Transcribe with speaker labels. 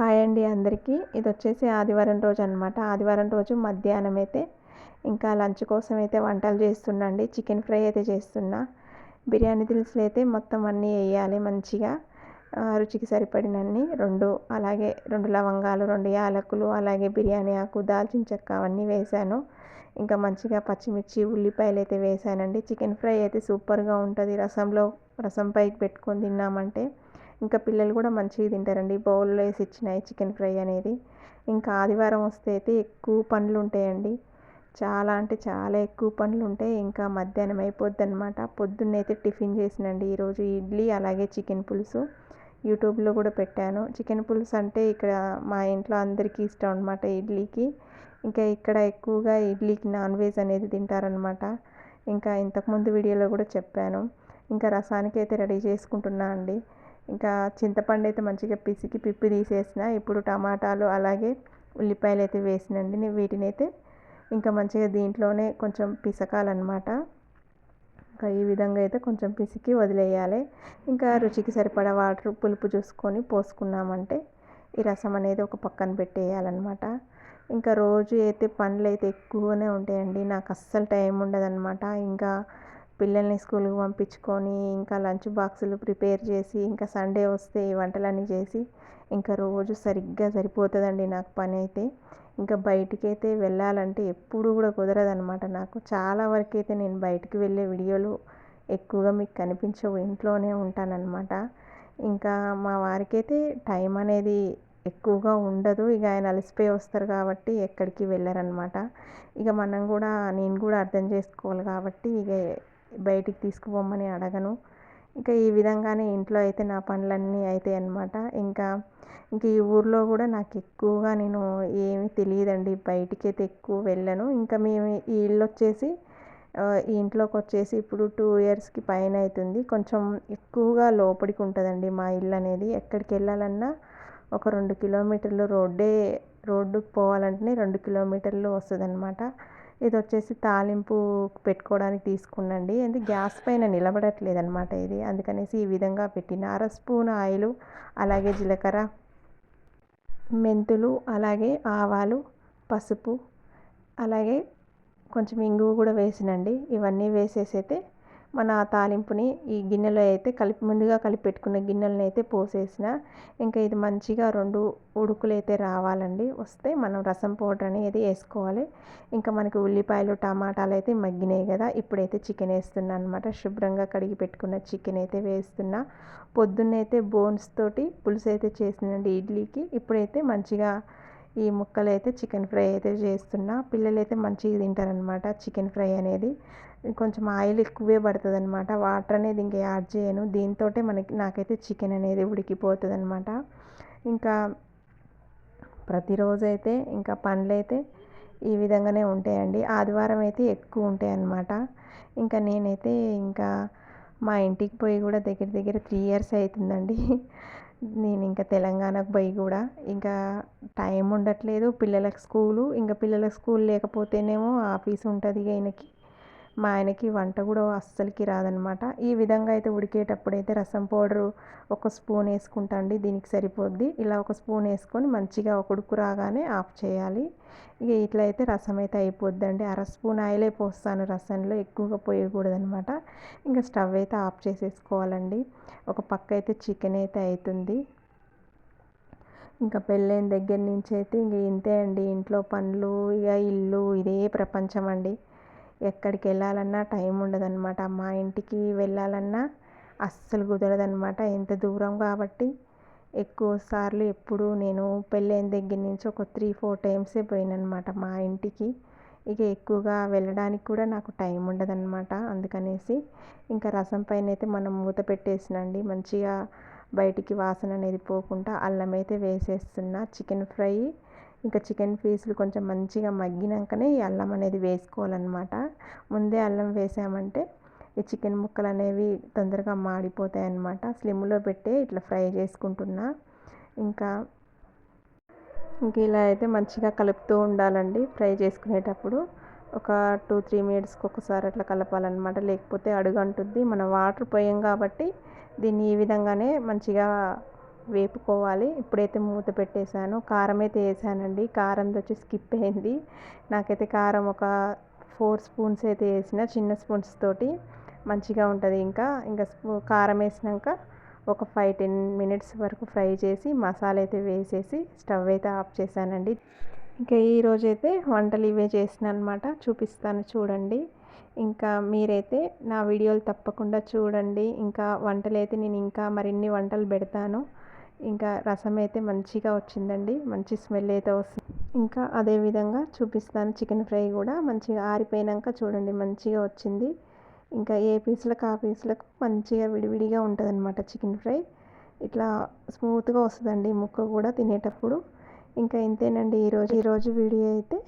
Speaker 1: Hi అండి అందరికీ. ఇది వచ్చేసి ఆదివారం రోజు అనమాట ఆదివారం రోజు మధ్యాహ్నం అయితే ఇంకా లంచ్ కోసం అయితే వంటలు చేస్తున్నాండి చికెన్ ఫ్రై అయితే చేస్తున్నా. బిర్యానీ దినుసులు అయితే మొత్తం అన్నీ వేయాలి మంచిగా. రుచికి సరిపడినన్ని రెండు అలాగే రెండు లవంగాలు రెండు యాలకులు అలాగే బిర్యానీ ఆకు దాల్చిన చెక్క అవన్నీ వేశాను. ఇంకా మంచిగా పచ్చిమిర్చి ఉల్లిపాయలు అయితే వేసానండి చికెన్ ఫ్రై అయితే సూపర్గా ఉంటుంది. రసంలో రసం పైకి పెట్టుకొని తిన్నామంటే ఇంకా పిల్లలు కూడా మంచిగా తింటారండి. బౌల్లో వేసి ఇచ్చినాయి చికెన్ ఫ్రై అనేది. ఇంకా ఆదివారం వస్తే అయితే ఎక్కువ పనులు ఉంటాయండి. చాలా అంటే చాలా ఎక్కువ పనులు ఉంటాయి. ఇంకా మధ్యాహ్నం అయిపోద్ది అనమాట పొద్దున్నైతే టిఫిన్ చేసినండి ఈరోజు ఇడ్లీ అలాగే చికెన్ పులుసు. యూట్యూబ్లో కూడా పెట్టాను. చికెన్ పులుసు అంటే ఇక్కడ మా ఇంట్లో అందరికీ ఇష్టం అనమాట ఇడ్లీకి. ఇంకా ఇక్కడ ఎక్కువగా ఇడ్లీకి నాన్ వెజ్ అనేది తింటారనమాట ఇంకా ఇంతకుముందు వీడియోలో కూడా చెప్పాను. ఇంకా రసానికి అయితే రెడీ చేసుకుంటున్నా అండి. ఇంకా చింతపండు అయితే మంచిగా పిసికి పిప్పి తీసేసిన. ఇప్పుడు టమాటాలు అలాగే ఉల్లిపాయలు అయితే వేసినండి. వీటిని అయితే ఇంకా మంచిగా దీంట్లోనే కొంచెం పిసకాలన్నమాట. ఇంకా ఈ విధంగా అయితే కొంచెం పిసికి వదిలేయాలి. ఇంకా రుచికి సరిపడా వాటర్ పులుపు చూసుకొని పోసుకున్నామంటే ఈ రసం అనేది ఒక పక్కన పెట్టేయాలన్నమాట. ఇంకా రోజు అయితే పనులు అయితే ఎక్కువనే ఉంటాయండి. నాకు అస్సలు టైం ఉండదన్నమాట. ఇంకా పిల్లల్ని స్కూల్కి పంపించుకొని ఇంకా లంచ్ బాక్సులు ప్రిపేర్ చేసి ఇంకా సండే వస్తే ఈ వంటలన్నీ చేసి ఇంకా రోజు సరిగ్గా సరిపోతుందండి నాకు పని అయితే. ఇంకా బయటికి అయితే వెళ్ళాలంటే ఎప్పుడు కూడా కుదరదనమాట నాకు. చాలా వరకు అయితే నేను బయటికి వెళ్ళే వీడియోలు ఎక్కువగా మీకు కనిపించవు ఇంట్లోనే ఉంటానన్నమాట. ఇంకా మా వారికైతే టైం అనేది ఎక్కువగా ఉండదు. ఇక ఆయన అలసిపోయి వస్తారు కాబట్టి ఎక్కడికి వెళ్ళరనమాట ఇక మనం కూడా నేను కూడా అర్థం చేసుకోవాలి కాబట్టి ఇక బయటికి తీసుకుపోమని అడగను. ఇంకా ఈ విధంగానే ఇంట్లో అయితే నా పనులన్నీ అవుతాయి అన్నమాట. ఇంకా ఇంక ఈ ఊర్లో కూడా నాకు ఎక్కువగా నేను ఏమీ తెలియదండి. బయటికి అయితే ఎక్కువ వెళ్ళను. ఇంకా మేము ఈ ఇల్లు వచ్చేసి ఈ ఇంట్లోకి వచ్చేసి ఇప్పుడు టూ ఇయర్స్కి పైన అవుతుంది కొంచెం ఎక్కువగా లోపలికి ఉంటుందండి మా ఇల్లు అనేది. ఎక్కడికి వెళ్ళాలన్నా ఒక రెండు కిలోమీటర్లు రోడ్డే రోడ్డుకు పోవాలంటేనే రెండు కిలోమీటర్లు వస్తుంది అనమాట ఇది వచ్చేసి తాలింపు పెట్టుకోవడానికి తీసుకున్నండి. అంటే గ్యాస్ పైన నిలబడట్లేదు అనమాట ఇది. అందుకనేసి ఈ విధంగా పెట్టిన. అర స్పూన్ ఆయిల్ అలాగే జీలకర్ర మెంతులు అలాగే ఆవాలు పసుపు అలాగే కొంచెం ఇంగువ కూడా వేసినండి. ఇవన్నీ వేసేసి అయితే మన తాలింపుని ఈ గిన్నెలో అయితే కలిపి ముందుగా కలిపి పెట్టుకున్న గిన్నెలను అయితే పోసేసిన. ఇంకా ఇది మంచిగా రెండు ఉడుకులు అయితే రావాలండి. వస్తే మనం రసం పౌడర్ అనేది వేసుకోవాలి. ఇంకా మనకి ఉల్లిపాయలు టమాటాలు అయితే మగ్గినాయి కదా. ఇప్పుడైతే చికెన్ వేస్తున్నా అనమాట శుభ్రంగా కడిగి పెట్టుకున్న చికెన్ అయితే వేస్తున్నా. పొద్దున్నైతే బోన్స్ తోటి పులుసు అయితే చేసిందండి ఇడ్లీకి. ఇప్పుడైతే మంచిగా ఈ ముక్కలు అయితే చికెన్ ఫ్రై అయితే చేస్తున్నా. పిల్లలు అయితే మంచిగా తింటారనమాట చికెన్ ఫ్రై అనేది. కొంచెం ఆయిల్ ఎక్కువే పడుతుంది అనమాట వాటర్ అనేది ఇంకా యాడ్ చేయను. దీంతో మనకి నాకైతే చికెన్ అనేది ఉడికిపోతుంది అనమాట ఇంకా ప్రతిరోజు అయితే ఇంకా పండ్లు అయితే ఈ విధంగానే ఉంటాయండి. ఆదివారం అయితే ఎక్కువ ఉంటాయి అన్నమాట ఇంకా నేనైతే ఇంకా మా ఇంటికి పోయి కూడా దగ్గర దగ్గర త్రీ ఇయర్స్ అవుతుందండి నేను ఇంకా తెలంగాణకు పోయి కూడా ఇంకా టైం ఉండట్లేదు. పిల్లలకు స్కూలు ఇంకా పిల్లలకు స్కూల్ లేకపోతేనేమో ఆఫీస్ ఉంటుంది ఆయనకి మా ఆయనకి వంట కూడా అస్సలకి రాదనమాట. ఈ విధంగా అయితే ఉడికేటప్పుడు అయితే రసం పౌడరు ఒక స్పూన్ వేసుకుంటా అండి దీనికి సరిపోద్ది. ఇలా ఒక స్పూన్ వేసుకొని మంచిగా ఒక ఉడుకు రాగానే ఆఫ్ చేయాలి. ఇక ఇట్లా అయితే రసం అయితే అయిపోద్దండి. అర స్పూన్ ఆయిలే పోస్తాను రసంలో ఎక్కువగా పోయకూడదనమాట. ఇంకా స్టవ్ అయితే ఆఫ్ చేసేసుకోవాలండి. ఒక పక్క అయితే చికెన్ అయితే అవుతుంది ఇంకా పెళ్ళైన దగ్గర నుంచి అయితే ఇంక ఇంతే అండి. ఇంట్లో పనులు ఇక ఇల్లు ఇదే ప్రపంచం అండి. ఎక్కడికి వెళ్ళాలన్నా టైం ఉండదన్నమాట. మా ఇంటికి వెళ్ళాలన్నా అస్సలు కుదరదనమాట ఎంత దూరం కాబట్టి ఎక్కువ సార్లు ఎప్పుడు నేను పెళ్ళైన దగ్గర నుంచి ఒక త్రీ ఫోర్ టైమ్సే పోయిననమాట మా ఇంటికి. ఇక ఎక్కువగా వెళ్ళడానికి కూడా నాకు టైం ఉండదన్నమాట అందుకనేసి. ఇంకా రసం పైన అయితే మనం మూత పెట్టేసినండి. మంచిగా బయటికి వాసన అనేది పోకుండా అల్లం అయితే వేసేస్తున్నా. చికెన్ ఫ్రై ఇంకా చికెన్ పీసులు కొంచెం మంచిగా మగ్గినాకనే ఈ అల్లం అనేది వేసుకోవాలన్నమాట. ముందే అల్లం వేసామంటే ఈ చికెన్ ముక్కలు అనేవి తొందరగా మాడిపోతాయి అన్నమాట స్లిమ్లో పెట్టి ఇట్లా ఫ్రై చేసుకుంటున్నా. ఇంకా ఇంక ఇలా అయితే మంచిగా కలుపుతూ ఉండాలండి ఫ్రై చేసుకునేటప్పుడు. ఒక టూ త్రీ మినిట్స్కి ఒకసారి అట్లా కలపాలన్నమాట. లేకపోతే అడుగు అంటుంది మనం వాటర్ పోయాం కాబట్టి దీన్ని ఈ విధంగానే మంచిగా వేపుకోవాలి. ఇప్పుడైతే మూత పెట్టేశాను. కారం అయితే వేసానండి కారం వచ్చి స్కిప్ అయింది. నాకైతే కారం ఒక ఫోర్ స్పూన్స్ అయితే వేసిన చిన్న స్పూన్స్ తోటి మంచిగా ఉంటుంది ఇంకా. ఇంకా కారం వేసినాక ఒక ఫైవ్ టెన్ మినిట్స్ వరకు ఫ్రై చేసి మసాలా అయితే వేసేసి స్టవ్ అయితే ఆఫ్ చేశానండి. ఇంకా ఈరోజైతే వంటలు ఇవే చేసిన అనమాట చూపిస్తాను చూడండి. ఇంకా మీరైతే నా వీడియోలు తప్పకుండా చూడండి. ఇంకా వంటలు అయితే నేను ఇంకా మరిన్ని వంటలు పెడతాను. ఇంకా రసం అయితే మంచిగా వచ్చిందండి. మంచి స్మెల్ అయితే వస్తుంది. ఇంకా అదే విధంగా చూపిస్తాను చికెన్ ఫ్రై కూడా. మంచిగా ఆరిపోయినాక చూడండి మంచిగా వచ్చింది. ఇంకా ఏ పీసులకు ఆ పీసులకు మంచిగా విడివిడిగా ఉంటుంది అనమాట చికెన్ ఫ్రై. ఇట్లా స్మూత్గా వస్తుందండి ముక్క కూడా తినేటప్పుడు. ఇంకా ఇంతేనండి ఈరోజు ఈరోజు వీడియో అయితే